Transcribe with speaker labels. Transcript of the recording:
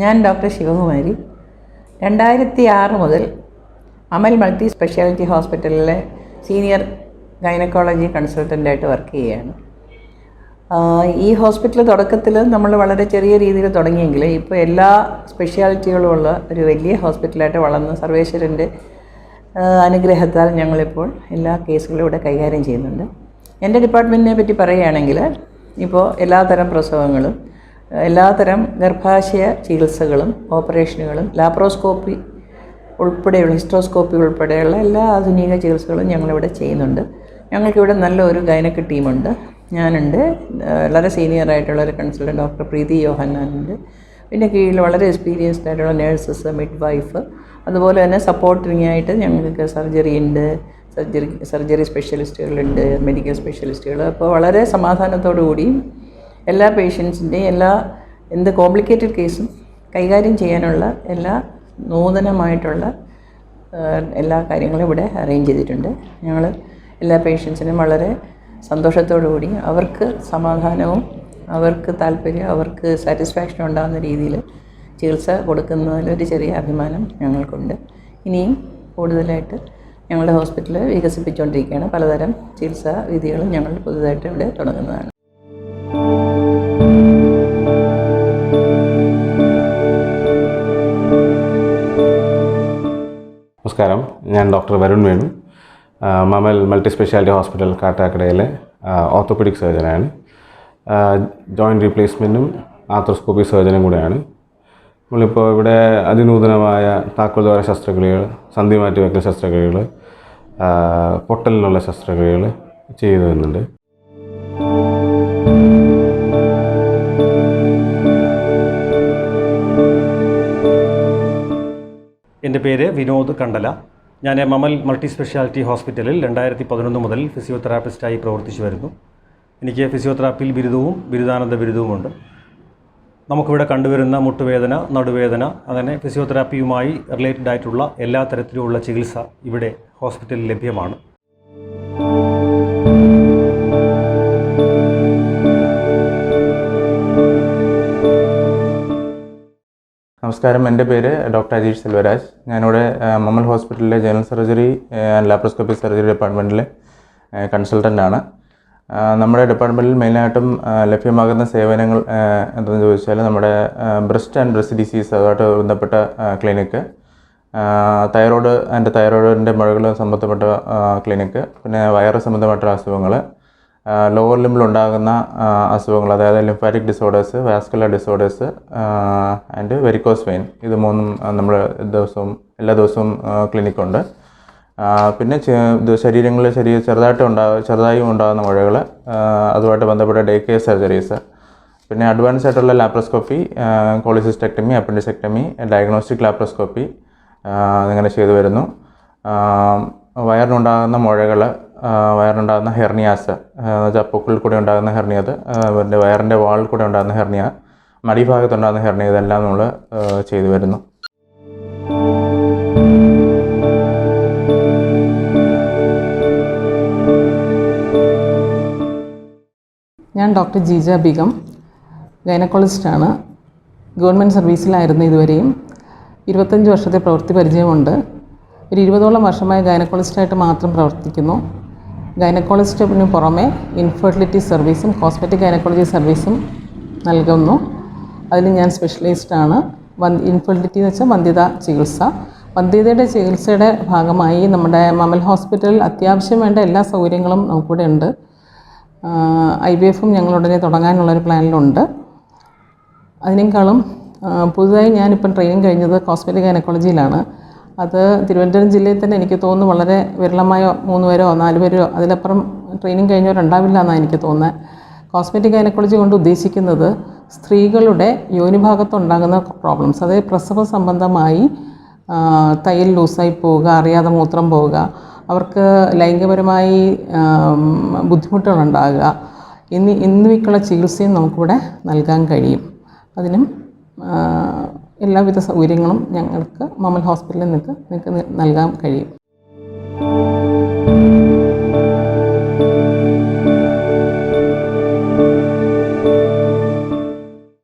Speaker 1: ഞാൻ ഡോക്ടർ ശിവകുമാരി. രണ്ടായിരത്തി ആറ് മുതൽ അമൽ മൾട്ടി സ്പെഷ്യാലിറ്റി ഹോസ്പിറ്റലിലെ സീനിയർ ഗൈനക്കോളജി കൺസൾട്ടന്റായിട്ട് വർക്ക് ചെയ്യുകയാണ്. ഈ ഹോസ്പിറ്റൽ തുടക്കത്തിൽ നമ്മൾ വളരെ ചെറിയ രീതിയിൽ തുടങ്ങിയെങ്കിൽ ഇപ്പോൾ എല്ലാ സ്പെഷ്യാലിറ്റികളും ഉള്ള ഒരു വലിയ ഹോസ്പിറ്റലായിട്ട് വളർന്ന് സർവേശ്വരന്റെ അനുഗ്രഹത്താൽ ഞങ്ങളിപ്പോൾ എല്ലാ കേസുകളും ഇവിടെ കൈകാര്യം ചെയ്യുന്നുണ്ട്. എന്റെ ഡിപ്പാർട്ട്മെന്റിനെ പറ്റി പറയുകയാണെങ്കിൽ ഇപ്പോൾ എല്ലാതരം പ്രസവങ്ങളും എല്ലാതരം ഗർഭാശയ ചികിത്സകളും ഓപ്പറേഷനുകളും ലാപ്രോസ്കോപ്പി ഉൾപ്പെടെയുള്ള ഹിസ്ട്രോസ്കോപ്പി ഉൾപ്പെടെയുള്ള എല്ലാ ആധുനിക ചികിത്സകളും ഞങ്ങളിവിടെ ചെയ്യുന്നുണ്ട്. ഞങ്ങൾക്കിവിടെ നല്ലൊരു ഗൈനക്ക് ടീമുണ്ട്. ഞാനുണ്ട്. വളരെ സീനിയറായിട്ടുള്ള ഒരു കൺസൾട്ടന്റ് ഡോക്ടർ പ്രീതി യോഹന്നാനുണ്ട്. പിന്നെ കീഴിൽ വളരെ എക്സ്പീരിയൻസ്ഡ് ആയിട്ടുള്ള നേഴ്സസ് മിഡ് വൈഫ് അതുപോലെ തന്നെ സപ്പോർട്ടിങ് ആയിട്ട് ഞങ്ങൾക്ക് സർജറി ഉണ്ട്. സർജറി സർജറി സ്പെഷ്യലിസ്റ്റുകളുണ്ട് മെഡിക്കൽ സ്പെഷ്യലിസ്റ്റുകൾ അപ്പോൾ വളരെ സമാധാനത്തോടു കൂടിയും എല്ലാ പേഷ്യൻസിന്റെയും എല്ലാ എന്ത് കോംപ്ലിക്കേറ്റഡ് കേസും കൈകാര്യം ചെയ്യാനുള്ള എല്ലാ നൂതനമായിട്ടുള്ള എല്ലാ കാര്യങ്ങളും ഇവിടെ അറേഞ്ച് ചെയ്തിട്ടുണ്ട്. ഞങ്ങൾ എല്ലാ പേഷ്യൻസിനും വളരെ കൂടി അവർക്ക് സമാധാനവും അവർക്ക് താല്പര്യം അവർക്ക് സാറ്റിസ്ഫാക്ഷൻ ഉണ്ടാകുന്ന രീതിയിൽ ചികിത്സ കൊടുക്കുന്നതിലൊരു ചെറിയ അഭിമാനം ഞങ്ങൾക്കുണ്ട്. ഇനിയും കൂടുതലായിട്ട് ഞങ്ങളുടെ ഹോസ്പിറ്റൽ വികസിപ്പിച്ചുകൊണ്ടിരിക്കുകയാണ്. പലതരം ചികിത്സാ രീതികളും ഞങ്ങൾ പുതുതായിട്ട് ഇവിടെ തുടങ്ങുന്നതാണ്.
Speaker 2: ഞാൻ doctor Varun Venu. മമൽ multi speciality hospital കാട്ടാക്കടയിലെ ഓർത്തോപെഡിക് സർജനാണ്. ജോയിന്റ് റീപ്ലേസ്മെന്റും ആർത്രോസ്കോപ്പി സർജനും കൂടെയാണ്. നമ്മളിപ്പോൾ ഇവിടെ അതിനൂതനമായ താക്കോൽ ദ്വാര ശസ്ത്രക്രിയകൾ സന്ധി മാറ്റി വയ്ക്കൽ ശസ്ത്രക്രിയകൾ പൊട്ടലിനുള്ള ശസ്ത്രക്രിയകൾ ചെയ്തു വരുന്നുണ്ട്
Speaker 3: എന്റെ പേര് വിനോദ് കണ്ടല. ഞാൻ മമൽ മൾട്ടി സ്പെഷ്യാലിറ്റി ഹോസ്പിറ്റലിൽ രണ്ടായിരത്തി പതിനൊന്ന് മുതൽ ഫിസിയോതെറാപ്പിസ്റ്റായി പ്രവർത്തിച്ചു വരുന്നു. എനിക്ക് ഫിസിയോതെറാപ്പിയിൽ ബിരുദവും ബിരുദാനന്ദ ബിരുദവുമുണ്ട്. നമുക്കിവിടെ കണ്ടുവരുന്ന മുട്ടുവേദന നടുവേദന അങ്ങനെ ഫിസിയോതെറാപ്പിയുമായി റിലേറ്റഡ് ആയിട്ടുള്ള എല്ലാ തരത്തിലുമുള്ള ചികിത്സ ഇവിടെ ഹോസ്പിറ്റലിൽ ലഭ്യമാണ്.
Speaker 4: നമസ്കാരം. എന്റെ പേര് ഡോക്ടർ അജീഷ് സെൽവരാജ്. ഞാനിവിടെ മമ്മൽ ഹോസ്പിറ്റലിലെ general surgery and laparoscopic surgery ഡിപ്പാർട്ട്മെന്റിലെ കൺസൾട്ടന്റാണ് നമ്മുടെ ഡിപ്പാർട്ട്മെന്റിൽ മെയിനായിട്ടും ലഭ്യമാകുന്ന സേവനങ്ങൾ എന്തെന്ന് ചോദിച്ചാൽ നമ്മുടെ ബ്രസ്റ്റ് ആൻഡ് ബ്രസ്റ്റ് ഡിസീസ് അതുമായിട്ട് ബന്ധപ്പെട്ട ക്ലിനിക്ക് തൈറോയ്ഡ് ആൻഡ് തൈറോയ്ഡിന്റെ മുഴകൾ സംബന്ധപ്പെട്ട ക്ലിനിക്ക് പിന്നെ വയറ് സംബന്ധമായിട്ടുള്ള അസുഖങ്ങൾ ലോവർ ലിമ്പിലുണ്ടാകുന്ന അസുഖങ്ങൾ അതായത് lymphatic disorders vascular disorders and varicose vein ഇത് മൂന്നും നമ്മൾ ദിവസവും എല്ലാ ദിവസവും ക്ലിനിക്കുണ്ട് പിന്നെ ശരീരങ്ങളിൽ ശരീര ചെറുതായിട്ട് ഉണ്ടാകും ചെറുതായും ഉണ്ടാകുന്ന മുഴകൾ അതുമായിട്ട് ബന്ധപ്പെട്ട ഡേ കെയർ സർജറീസ് പിന്നെ അഡ്വാൻസ് ആയിട്ടുള്ള laparoscopy cholecystectomy appendicectomy diagnostic laparoscopy അങ്ങനെ ചെയ്തു വരുന്നു. വയറിനുണ്ടാകുന്ന മുഴകൾ വയറിനുണ്ടാകുന്ന ഹെർണിയാസ്. എന്നുവെച്ചാൽ പൊക്കിൽ കൂടെ ഉണ്ടാകുന്ന ഹെർണിയ അത് പിന്നെ വയറിന്റെ വാളിൽ കൂടെ ഉണ്ടാകുന്ന ഹെർണിയ മടിഭാഗത്തുണ്ടാകുന്ന ഹെർണിയ ഇതെല്ലാം നമ്മൾ ചെയ്തു വരുന്നു.
Speaker 5: ഞാൻ ഡോക്ടർ ജീജ ബിഗം ഗൈനക്കോളജിസ്റ്റാണ്. ഗവൺമെന്റ് സർവീസിലായിരുന്നു ഇതുവരെയും. ഇരുപത്തഞ്ച് വർഷത്തെ പ്രവൃത്തി പരിചയമുണ്ട്. ഒരു ഇരുപതോളം വർഷമായി ഗൈനക്കോളജിസ്റ്റായിട്ട് മാത്രം പ്രവർത്തിക്കുന്നു. ഗൈനക്കോളജിസ്റ്റിന് പുറമെ ഇൻഫെർട്ടിലിറ്റി സർവീസും കോസ്മെറ്റിക് ഗൈനക്കോളജി സർവീസും നൽകുന്നു. അതിൽ ഞാൻ സ്പെഷ്യലിസ്റ്റാണ് വന് ഇൻഫെർട്ടിലിറ്റി എന്ന് വെച്ചാൽ വന്ധ്യത ചികിത്സ. വന്ധ്യതയുടെ ചികിത്സയുടെ ഭാഗമായി നമ്മുടെ മമൽ ഹോസ്പിറ്റലിൽ അത്യാവശ്യം വേണ്ട എല്ലാ സൗകര്യങ്ങളും നമുക്കിവിടെ ഉണ്ട്. ഐ ബി എഫും ഞങ്ങൾ ഉടനെ തുടങ്ങാനുള്ളൊരു പ്ലാനിലുണ്ട്. അതിനേക്കാളും പുതുതായി ഞാനിപ്പം ട്രെയിനിങ് കഴിഞ്ഞത് കോസ്മെറ്റിക് ഗൈനക്കോളജിയിലാണ് അത് തിരുവനന്തപുരം ജില്ലയിൽ തന്നെ എനിക്ക് തോന്നുന്നു വളരെ വിരളമായോ മൂന്ന് പേരോ നാല് പേരോ അതിലപ്പുറം ട്രെയിനിങ് കഴിഞ്ഞവരുണ്ടാവില്ല എന്നാണ് എനിക്ക് തോന്നുന്നത്. കോസ്മെറ്റിക് ഗൈനക്കോളജി കൊണ്ട് ഉദ്ദേശിക്കുന്നത് സ്ത്രീകളുടെ യോനിഭാഗത്തുണ്ടാകുന്ന പ്രോബ്ലംസ് അതായത് പ്രസവ സംബന്ധമായി തൈൽ ലൂസായി പോവുക അറിയാതെ മൂത്രം പോവുക അവർക്ക് ലൈംഗികപരമായി ബുദ്ധിമുട്ടുകളുണ്ടാകുക എന്നീ എന്നിവയ്ക്കുള്ള ചികിത്സയും നമുക്കിവിടെ നൽകാൻ കഴിയും. അതിനും എല്ലാവിധ സൗകര്യങ്ങളും ഞങ്ങൾക്ക് മമൽ ഹോസ്പിറ്റലിൽ നിങ്ങൾക്ക് നിങ്ങൾക്ക് നൽകാൻ കഴിയും.